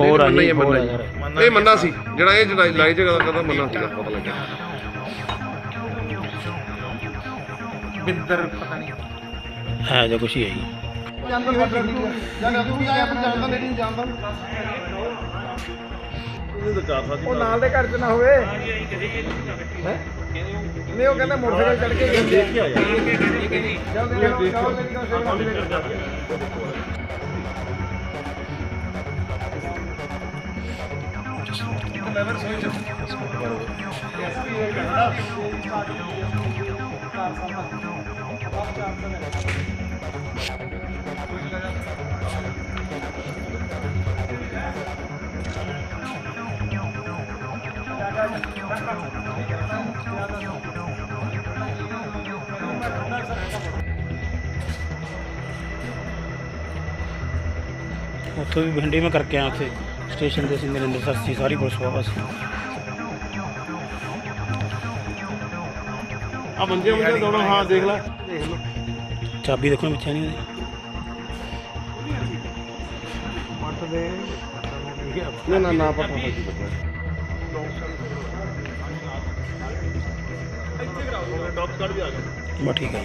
ਹੋਰ ਆ ਜੀ ਹੋਰ ਆ। ਸਰ ਇਹ ਮੰਨਾ ਸੀ। ਜਿਹੜਾ ਇਹ ਜਿਹੜਾ ਲਾਈ ਜਗ੍ਹਾ ਕਰਦਾ ਮੰਨਾ ਸੀਗਾ। ਪਤਾ ਲੱਗਿਆ। ਬਿੰਦਰ ਪਤਾ ਨਹੀਂ। ਹੈ ਜੋ ਕੁਛ ਹੀ ਹੈ ਜੀ। ਉਹ ਨਾਲ ਦੇ ਘਰ ਚ ਨਾ ਹੋਵੇ। ਹੈਂ? ਨਹੀਂ ਉਹ ਕਹਿੰਦਾ ਮੋਟਰਸਾਈਕਲ ਚੜ ਕੇ ਦੇਖ ਕੇ ਆਇਆ ਉੱਥੋਂ ਵੀ ਭਿੰਡੀ ਮੈਂ ਕਰਕੇ ਆਇਆ ਉੱਥੇ ਸਟੇਸ਼ਨ ਤੇ ਸੀ ਮੇਰੇ ਅੰਦਰ ਸਸਤੀ ਸਾਰੀ ਪੁਲਿਸ ਵਾਪਸ ਆ ਮੰਜੇ ਮੰਜੇ ਦੋਨੋਂ ਹਾਂ ਦੇਖ ਲੈ। ਚਾਬੀ ਦੇਖੋ ਪਿੱਛੇ ਨਹੀਂ ਉਹਦੀ ਨਾ ਨਾ ਨਾ ਪਤਾ ਨਹੀਂ ਬਸ ਠੀਕ ਹੈ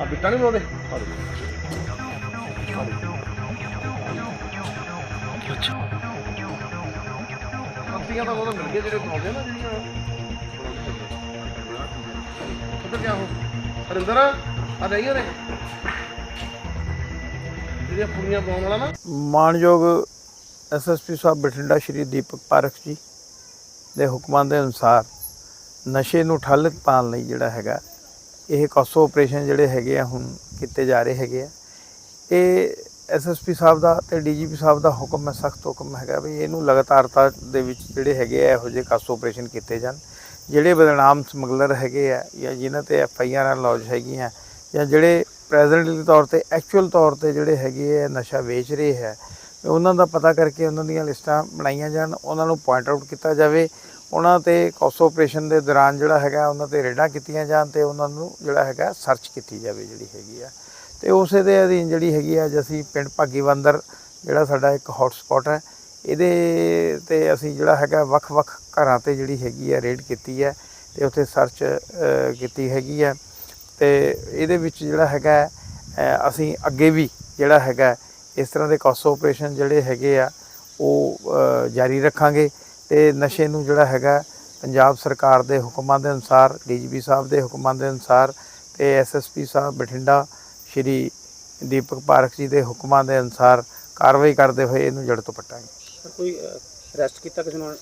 ਆ ਬਿੱਟਾ ਨਹੀਂ ਬੋਲਦੇ ਅੱਛਾ ਕੰਪੀਆਂ ਤਾਂ ਉਹ ਮਿਲ ਗਏ ਜਿਹੜੇ ਪਾਉਂਦੇ ਨਾ ਜਿਹੜੀਆਂ। ਉੱਧਰ ਕਿਆ ਹੋ? ਹਰਿੰਦਰ ਆ ਜਾਈਏ ਨੇ ਜਿਹੜੀਆਂ ਪੁਰੀਆਂ ਪਾਉਣ ਵਾਲਾ ਨਾ। ਮਾਨਯੋਗ ਐਸਐਸਪੀ ਸਾਹਿਬ ਬਠਿੰਡਾ ਸ਼੍ਰੀ ਦੀਪਕ ਪਾਰਖ ਜੀ ਦੇ ਹੁਕਮਾਂ ਦੇ ਅਨੁਸਾਰ ਨਸ਼ੇ ਨੂੰ ਠੱਲ ਪਾਉਣ ਲਈ ਜਿਹੜਾ ਹੈਗਾ ਇਹ ਕਾਸੋ ਆਪਰੇਸ਼ਨ ਜਿਹੜੇ ਹੈਗੇ ਆ ਹੁਣ ਕੀਤੇ ਜਾ ਰਹੇ ਹੈਗੇ ਆ। ਇਹ ਐਸਐਸਪੀ ਸਾਹਿਬ ਦਾ ਤੇ ਡੀਜੀਪੀ ਸਾਹਿਬ ਦਾ ਹੁਕਮ ਹੈ, ਸਖਤ ਹੁਕਮ ਹੈਗਾ ਵੀ ਇਹਨੂੰ ਲਗਾਤਾਰਤਾ ਦੇ ਵਿੱਚ ਜਿਹੜੇ ਹੈਗੇ ਆ, ਇਹੋ ਜਿਹੇ ਕਾਸੋ ਆਪਰੇਸ਼ਨ ਕੀਤੇ ਜਾਣ। ਜਿਹੜੇ ਬਦਨਾਮ ਸਮਗਲਰ ਹੈਗੇ ਆ ਜਾਂ ਜਿਨ੍ਹਾਂ ਤੇ ਐਫ ਆਈ ਆਰ ਲੌਜ ਹੈਗੀਆਂ, ਜਾਂ ਜਿਹੜੇ ਪ੍ਰੈਜ਼ੈਂਟਲੀ ਤੌਰ ਤੇ ਐਕਚੁਅਲ ਤੌਰ ਤੇ ਜਿਹੜੇ ਹੈਗੇ ਆ, ਨਸ਼ਾ ਵੇਚ ਰਹੇ ਹੈ ਉਹਨਾਂ ਦਾ ਪਤਾ ਕਰਕੇ ਉਹਨਾਂ ਦੀਆਂ ਲਿਸਟਾਂ ਬਣਾਈਆਂ ਜਾਣ, ਉਹਨਾਂ ਨੂੰ ਪੁਆਇੰਟ ਆਊਟ ਕੀਤਾ ਜਾਵੇ। ਉਹਨਾਂ ਤੇ ਕਾਸੋ ਆਪਰੇਸ਼ਨ ਦੇ ਦੌਰਾਨ ਜਿਹੜਾ ਹੈਗਾ, ਉਹਨਾਂ ਤੇ ਰੇਡਾਂ ਕੀਤੀਆਂ ਜਾਣ ਤੇ ਉਹਨਾਂ ਨੂੰ ਜਿਹੜਾ ਹੈਗਾ ਸਰਚ ਕੀਤੀ ਜਾਵੇ ਜਿਹੜੀ ਹੈਗੀ ਆ। ਤੇ ਉਸੇ ਦੇ ਅਧੀਨ ਜਿਹੜੀ ਹੈਗੀ ਆ, ਅੱਜ ਅਸੀਂ ਪਿੰਡ ਭਾਗੀਵੰਦਰ ਜਿਹੜਾ ਸਾਡਾ ਇੱਕ ਹੌਟ ਸਪੌਟ ਹੈ, ਇਹਦੇ ਤੇ ਅਸੀਂ ਜਿਹੜਾ ਹੈਗਾ ਵੱਖ-ਵੱਖ ਘਰਾਂ ਤੇ ਜਿਹੜੀ ਹੈਗੀ ਆ ਰੇਡ ਕੀਤੀ ਹੈ ਤੇ ਉੱਥੇ ਸਰਚ ਕੀਤੀ ਹੈਗੀ ਹੈ ਤੇ ਇਹਦੇ ਵਿੱਚ ਜਿਹੜਾ ਹੈਗਾ ਅਸੀਂ ਅੱਗੇ ਵੀ ਜਿਹੜਾ ਹੈਗਾ, ਇਸ ਤਰ੍ਹਾਂ ਦੇ ਕਾਸੋ ਆਪਰੇਸ਼ਨ ਜਿਹੜੇ ਹੈਗੇ ਆ, ਉਹ ਜਾਰੀ ਰੱਖਾਂਗੇ। ਤੇ ਨਸ਼ੇ ਨੂੰ ਜਿਹੜਾ ਹੈਗਾ ਪੰਜਾਬ ਸਰਕਾਰ ਦੇ ਹੁਕਮਾਂ ਦੇ ਅਨੁਸਾਰ ਡੀਜੀਪੀ ਸਾਹਿਬ ਦੇ ਹੁਕਮਾਂ ਦੇ ਅਨੁਸਾਰ ਤੇ ਐਸਐਸਪੀ ਸਾਹਿਬ ਬਠਿੰਡਾ ਸ਼੍ਰੀ ਦੀਪਕ ਪਾਰਕ ਜੀ ਦੇ ਹੁਕਮਾਂ ਦੇ ਅਨੁਸਾਰ ਕਾਰਵਾਈ ਕਰਦੇ ਹੋਏ ਇਹਨੂੰ ਜੜ ਤੋਂ ਪੱਟਾਂਗੇ। ਕੋਈ ਅਰੈਸਟ ਕੀਤਾ ਕਿਸੇ ਨੂੰ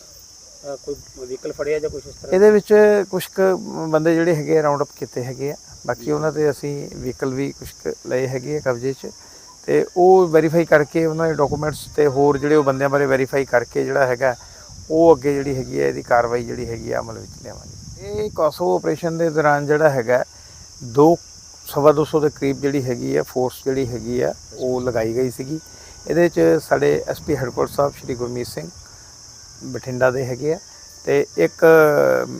ਕੋਈ ਵਹੀਕਲ ਫੜਿਆ ਜਾਂ ਕੁਝ ਇਸ ਤਰ੍ਹਾਂ? ਇਹਦੇ ਵਿੱਚ ਕੁਝ ਬੰਦੇ ਜਿਹੜੇ ਹੈਗੇ ਰਾਉਂਡ ਅਪ ਕੀਤੇ ਹੈਗੇ ਆ। ਬਾਕੀ ਉਹਨਾਂ ਤੇ ਅਸੀਂ ਵਹੀਕਲ ਵੀ ਕੁਝ ਲਏ ਹੈਗੇ ਆ ਕਬਜ਼ੇ 'ਚ ਤੇ ਉਹ ਵੈਰੀਫਾਈ ਕਰਕੇ ਉਹਨਾਂ ਦੇ ਡਾਕੂਮੈਂਟਸ ਤੇ ਹੋਰ ਜਿਹੜੇ ਉਹ ਬੰਦਿਆਂ ਬਾਰੇ ਵੈਰੀਫਾਈ ਕਰਕੇ ਜਿਹੜਾ ਹੈਗਾ ਉਹ ਅੱਗੇ ਜਿਹੜੀ ਹੈਗੀ ਹੈ ਇਹਦੀ ਕਾਰਵਾਈ ਜਿਹੜੀ ਹੈਗੀ ਆ ਅਮਲ ਵਿੱਚ ਲਿਆਵਾਂਗੇ। ਇਹ ਕੋਸੋ ਆਪਰੇਸ਼ਨ ਦੇ ਦੌਰਾਨ ਜਿਹੜਾ ਹੈਗਾ ਦੋ ਸਵਾ ਦੋ ਸੌ ਦੇ ਕਰੀਬ ਜਿਹੜੀ ਹੈਗੀ ਆ ਫੋਰਸ ਜਿਹੜੀ ਹੈਗੀ ਆ ਉਹ ਲਗਾਈ ਗਈ ਸੀਗੀ। ਇਹਦੇ 'ਚ ਸਾਡੇ ਐਸਪੀ ਹੈਡਕੁਆਟਰ ਸਾਹਿਬ ਸ਼੍ਰੀ ਗੁਰਮੀਤ ਸਿੰਘ ਬਠਿੰਡਾ ਦੇ ਹੈਗੇ ਆ ਤੇ ਇੱਕ ਅਮ,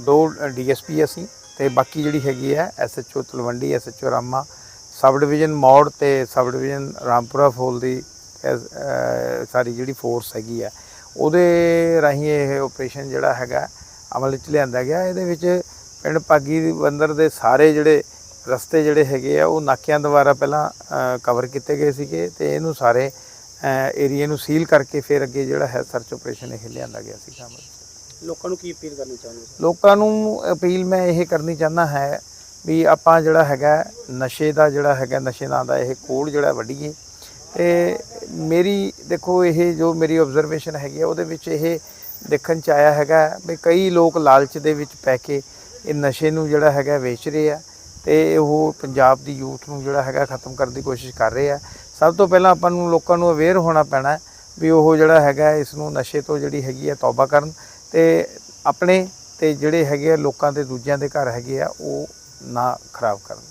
ਦੋ ਡੀਐਸਪੀ ਅਸੀਂ ਤੇ ਬਾਕੀ ਜਿਹੜੀ ਹੈਗੀ ਆ SHO Talwandi SHO Rama sub division Maur ਤੇ ਸਬ ਡਿਵੀਜ਼ਨ ਰਾਮਪੁਰਾ ਫੋਲ ਦੀ ਸਾਰੀ ਜਿਹੜੀ ਫੋਰਸ ਹੈਗੀ ਆ ਉਹਦੇ ਰਾਹੀਂ ਇਹ ਆਪਰੇਸ਼ਨ ਜਿਹੜਾ ਹੈਗਾ ਅਮਲ ਵਿੱਚ ਲਿਆਂਦਾ ਗਿਆ। ਇਹਦੇ ਵਿੱਚ ਪਿੰਡ ਪਾਗੀ ਬੰਦਰ ਦੇ ਸਾਰੇ ਜਿਹੜੇ ਰਸਤੇ ਜਿਹੜੇ ਹੈਗੇ ਆ ਉਹ ਨਾਕਿਆਂ ਦੁਆਰਾ ਪਹਿਲਾਂ ਕਵਰ ਕੀਤੇ ਗਏ ਸੀਗੇ ਤੇ ਇਹਨੂੰ ਸਾਰੇ ਏਰੀਆ ਨੂੰ ਸੀਲ ਕਰਕੇ ਫਿਰ ਅੱਗੇ ਜਿਹੜਾ ਹੈ ਸਰਚ ਆਪਰੇਸ਼ਨ ਇਹ ਲਿਆਂਦਾ ਗਿਆ ਸੀ ਵਿੱਚ ਲੋਕਾਂ ਨੂੰ ਕੀ ਅਪੀਲ ਕਰਨੀ ਚਾਹੁੰਦੇ ਲੋਕਾਂ ਨੂੰ ਅਪੀਲ ਮੈਂ ਇਹ ਕਰਨੀ ਚਾਹੁੰਦਾ ਹੈ ਵੀ ਆਪਾਂ ਜਿਹੜਾ ਹੈਗਾ ਨਸ਼ੇ ਦਾ ਜਿਹੜਾ ਹੈਗਾ ਨਸ਼ੇ ਨਾਂ ਦਾ ਇਹ ਕੋਡ ਜਿਹੜਾ ਵੱਢੀਏ। ਤੇ ਮੇਰੀ, ਦੇਖੋ, ਇਹ ਜੋ ਮੇਰੀ ਆਬਜ਼ਰਵੇਸ਼ਨ ਹੈਗੀ ਆ, ਉਹਦੇ ਵਿੱਚ ਇਹ ਦੇਖਣ ਚ ਆਇਆ ਹੈਗਾ ਵੀ ਕਈ ਲੋਕ ਲਾਲਚ ਦੇ ਵਿੱਚ ਪੈ ਕੇ ਇਹ ਨਸ਼ੇ ਨੂੰ ਜਿਹੜਾ ਹੈਗਾ ਵੇਚ ਰਹੇ ਆ ਤੇ ਉਹ ਪੰਜਾਬ ਦੀ ਯੂਥ ਨੂੰ ਜਿਹੜਾ ਹੈਗਾ ਖਤਮ ਕਰਨ ਦੀ ਕੋਸ਼ਿਸ਼ ਕਰ ਰਹੇ ਆ। ਸਭ ਤੋਂ ਪਹਿਲਾਂ ਆਪਾਂ ਨੂੰ ਲੋਕਾਂ ਨੂੰ ਅਵੇਅਰ ਹੋਣਾ ਪੈਣਾ ਵੀ ਉਹ ਜਿਹੜਾ ਹੈਗਾ ਇਸ ਨੂੰ ਨਸ਼ੇ ਤੋਂ ਜਿਹੜੀ ਹੈਗੀ ਆ ਤੌਬਾ ਕਰਨ ਤੇ ਆਪਣੇ ਤੇ ਜਿਹੜੇ ਹੈਗੇ ਆ ਲੋਕਾਂ ਦੇ ਦੂਜਿਆਂ ਦੇ ਘਰ ਹੈਗੇ ਆ, ਉਹ ਨਾ ਖਰਾਬ ਕਰਨ।